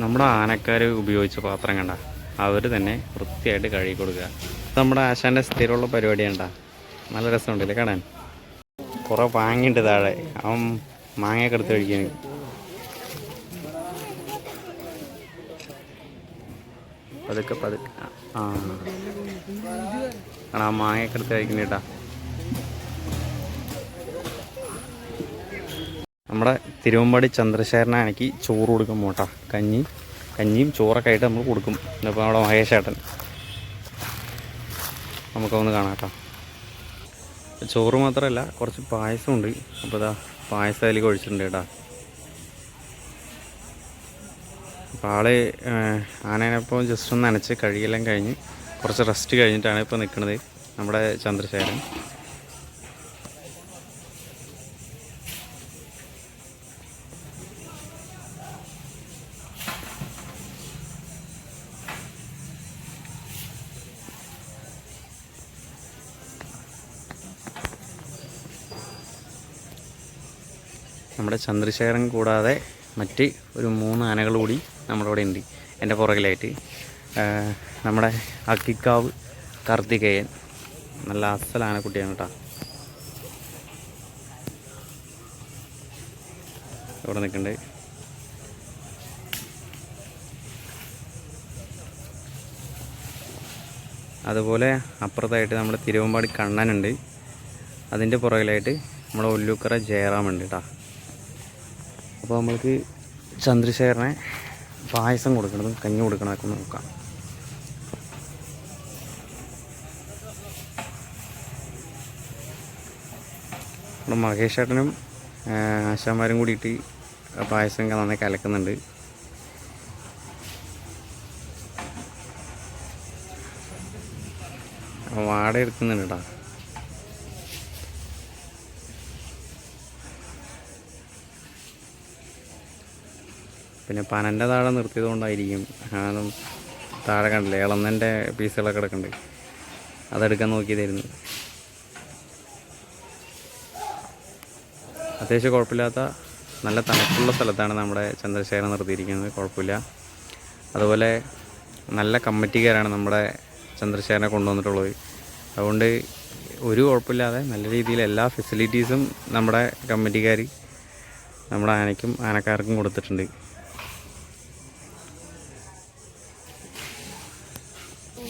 നമ്മുടെ ആനക്കാർ ഉപയോഗിച്ച പാത്രം കണ്ട? അവർ തന്നെ വൃത്തിയായിട്ട് കഴുകി കൊടുക്കുക. നമ്മുടെ ആശാന്റെ സ്ഥിരമുള്ള പരിപാടി കണ്ട? നല്ല രസമുണ്ടല്ലേ കാണാൻ? കുറേ വാങ്ങിണ്ട് താഴെ. അവൻ മാങ്ങയൊക്കെ എടുത്ത് കഴിക്കാൻ പതുക്കെ പതുക്കെ. ആ ആ. മാങ്ങയൊക്കെ എടുത്ത് കഴിക്കുന്നേട്ടാ നമ്മുടെ തിരുവമ്പാടി ചന്ദ്രശേഖരനാണെങ്കിൽ ചോറ് കൊടുക്കും മോട്ട കഞ്ഞി കഞ്ഞിയും ചോറൊക്കെ ആയിട്ട് നമ്മൾ കൊടുക്കും. അപ്പോൾ നമ്മുടെ മഹേഷേട്ടൻ. നമുക്കൊന്ന് കാണാം കേട്ടോ ചോറ് മാത്രമല്ല കുറച്ച് പായസമുണ്ട്. അപ്പോൾ ഇതാ പായസം അതിലേക്ക് ഒഴിച്ചിട്ടുണ്ട് കേട്ടോ അപ്പോൾ ആൾ ആനേനപ്പോൾ ജസ്റ്റ് ഒന്ന് നനച്ച് കഴുകിയെല്ലാം കഴിഞ്ഞ് കുറച്ച് റെസ്റ്റ് കഴിഞ്ഞിട്ടാണ് ഇപ്പോൾ നിൽക്കുന്നത് നമ്മുടെ ചന്ദ്രശേഖരൻ. നമ്മുടെ ചന്ദ്രശേഖരൻ കൂടാതെ മറ്റ് ഒരു മൂന്ന് ആനകൾ കൂടി നമ്മുടെ ഇവിടെ ഉണ്ട്. എന്റെ പുറകിലായിട്ട്. നമ്മുടെ അക്കിക്കാവ് കാർത്തികേയൻ. നല്ല അസൽ ആനക്കുട്ടിയാണ് കേട്ടോ. ഇവിടെ നിൽക്കുന്നുണ്ട് അതുപോലെ അപ്പുറത്തായിട്ട് നമ്മുടെ തിരുവമ്പാടി കണ്ണനുണ്ട്. അതിന്റെ പുറകിലായിട്ട് നമ്മുടെ ഒല്ലൂക്കറ ജയറാമുണ്ട് കേട്ടോ. അപ്പോൾ നമ്മൾക്ക് ചന്ദ്രശേഖരനെ പായസം കൊടുക്കണതും കഞ്ഞി കൊടുക്കണതൊക്കെ നോക്കാം. നമ്മുടെ മഹേഷ് ഏട്ടനും ആശാന്മാരും കൂടിയിട്ട് പായസം നന്നായി കലക്കുന്നുണ്ട്. വാട എടുക്കുന്നുണ്ട് കേട്ടോ പിന്നെ പനന്റെ താഴെ നിർത്തിയത് കൊണ്ടായിരിക്കും അതും താഴെ കണ്ടില്ലേ ഇളന്നന്റെ പീസുകളൊക്കെ കിടക്കുന്നുണ്ട് അതെടുക്കാൻ നോക്കിയതായിരുന്നു. അത്യാവശ്യം കുഴപ്പമില്ലാത്ത നല്ല തണുപ്പുള്ള സ്ഥലത്താണ് നമ്മുടെ ചന്ദ്രശേഖരൻ നിർത്തിയിരിക്കുന്നത്. കുഴപ്പമില്ല. അതുപോലെ നല്ല കമ്മിറ്റിക്കാരാണ് നമ്മുടെ ചന്ദ്രശേഖരനെ കൊണ്ടുവന്നിട്ടുള്ളത്. അതുകൊണ്ട് ഒരു കുഴപ്പമില്ലാതെ നല്ല രീതിയിൽ എല്ലാ ഫെസിലിറ്റീസും നമ്മുടെ കമ്മിറ്റിക്കാർ നമ്മുടെ ആനയ്ക്കും ആനക്കാർക്കും കൊടുത്തിട്ടുണ്ട്.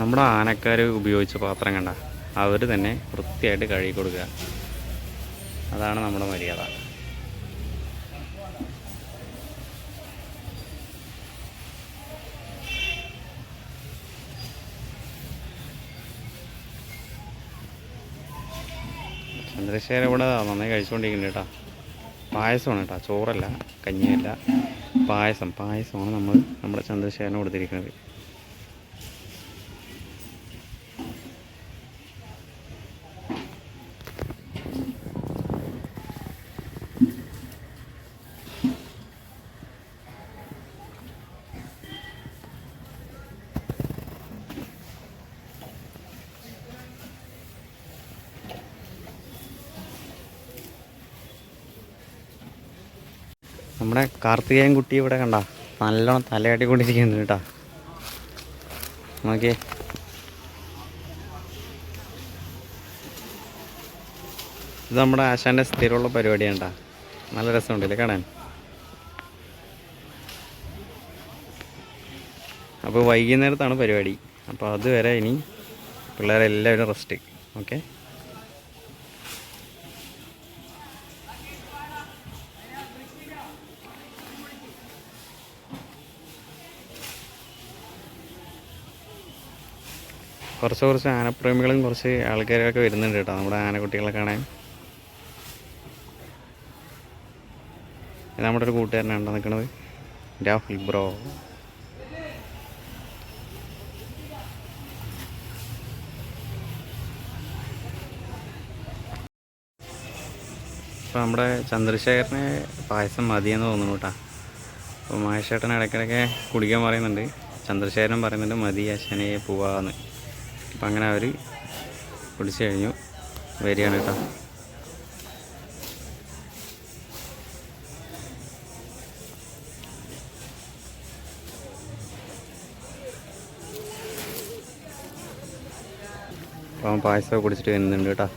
നമ്മുടെ ആനക്കാർ ഉപയോഗിച്ച പാത്രം കണ്ട അവർ തന്നെ വൃത്തിയായിട്ട് കഴുകി കൊടുക്കുക. അതാണ് നമ്മുടെ മര്യാദ. ചന്ദ്രശേഖരൻ ഇവിടെ നന്നായി കഴിച്ചുകൊണ്ടിരിക്കുന്നുണ്ട് കേട്ടോ. പായസമാണ് കേട്ടോ. ചോറല്ല കഞ്ഞിയല്ല. പായസം പായസമാണ് നമ്മൾ നമ്മുടെ ചന്ദ്രശേഖരന് കൊടുത്തിരിക്കുന്നത്. നമ്മുടെ കാർത്തികേയൻ കുട്ടി ഇവിടെ കണ്ട നല്ലോണം തലയാട്ടിക്കൊണ്ടിരിക്കുന്നു കേട്ടോ. നോക്കിയേ. ഇത് നമ്മുടെ ആശാന്റെ സ്ഥിരമുള്ള പരിപാടിയാണ് കേട്ടോ. നല്ല രസമുണ്ടല്ലേ കാണാൻ? അപ്പോൾ വൈകുന്നേരത്താണ് പരിപാടി. അപ്പോൾ അതുവരെ ഇനി പിള്ളേരെല്ലാവരും റെസ്റ്റ് ഓക്കേ കുറച്ച് കുറച്ച് ആനപ്രേമികളും കുറച്ച് ആൾക്കാരൊക്കെ വരുന്നുണ്ട് കേട്ടോ നമ്മുടെ ആനക്കുട്ടികളെ കാണാൻ. നമ്മുടെ ഒരു കൂട്ടുകാരനാണ് കേട്ടോ നിൽക്കുന്നത്. രാഹുൽ ബ്രോ അപ്പോൾ നമ്മുടെ ചന്ദ്രശേഖരന് പായസം മതിയെന്ന് തോന്നുന്നു കേട്ടോ. അപ്പോൾ മഹേഷേട്ടൻ ഇടയ്ക്കിടയ്ക്ക് കുടിക്കാൻ പറയുന്നുണ്ട്. ചന്ദ്രശേഖരൻ പറയുന്നുണ്ട് മതി അശ്വനെ പോവാന്ന്. അപ്പം അങ്ങനെ അവർ പൊടിച്ച് കഴിഞ്ഞു. വരികയാണ് കേട്ടോ. അപ്പം പായസമൊക്കെ കുടിച്ചിട്ട് വരുന്നുണ്ട് കേട്ടോ.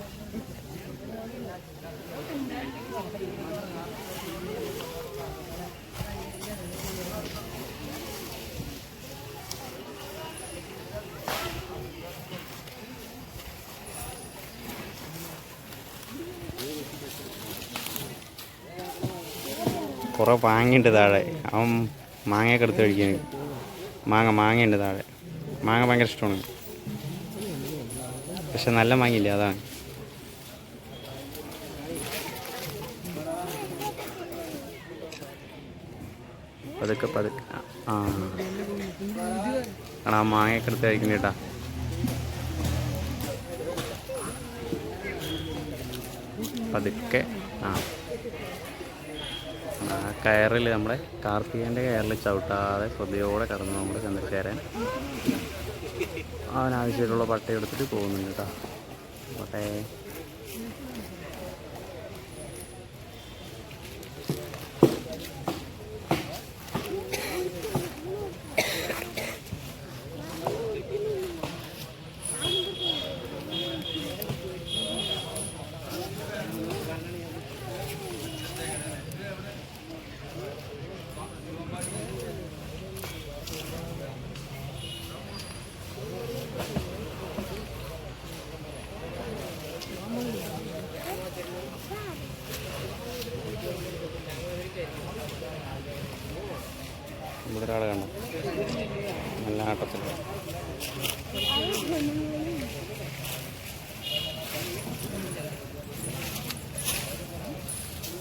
കുറേ മാങ്ങയുണ്ട് താഴെ. അവൻ മാങ്ങയൊക്കെ എടുത്ത് കഴിക്കാൻ. മാങ്ങ മാങ്ങയുണ്ട് താഴെ. മാങ്ങ ഭയങ്കര ഇഷ്ടമാണ്. പക്ഷെ നല്ല മാങ്ങയില്ല അതാണ്. പതുക്കെ പതുക്കെ. ആ ആ. മാങ്ങയൊക്കെ എടുത്ത് കഴിക്കുന്ന കേട്ടാ പതുക്കെ ആ. ആ കയറിൽ നമ്മുടെ കാർത്തികേന്റെ കയറിൽ ചവിട്ടാതെ ശ്രദ്ധയോടെ കടന്നു നമ്മുടെ ചന്ദ്രശേരൻ അവനാവശ്യമായിട്ടുള്ള പട്ടയെടുത്തിട്ട് പോകുന്നുണ്ട് കേട്ടോ. പട്ടേ. ഒരാളെ കാണാം നല്ല ആട്ടത്തിൽ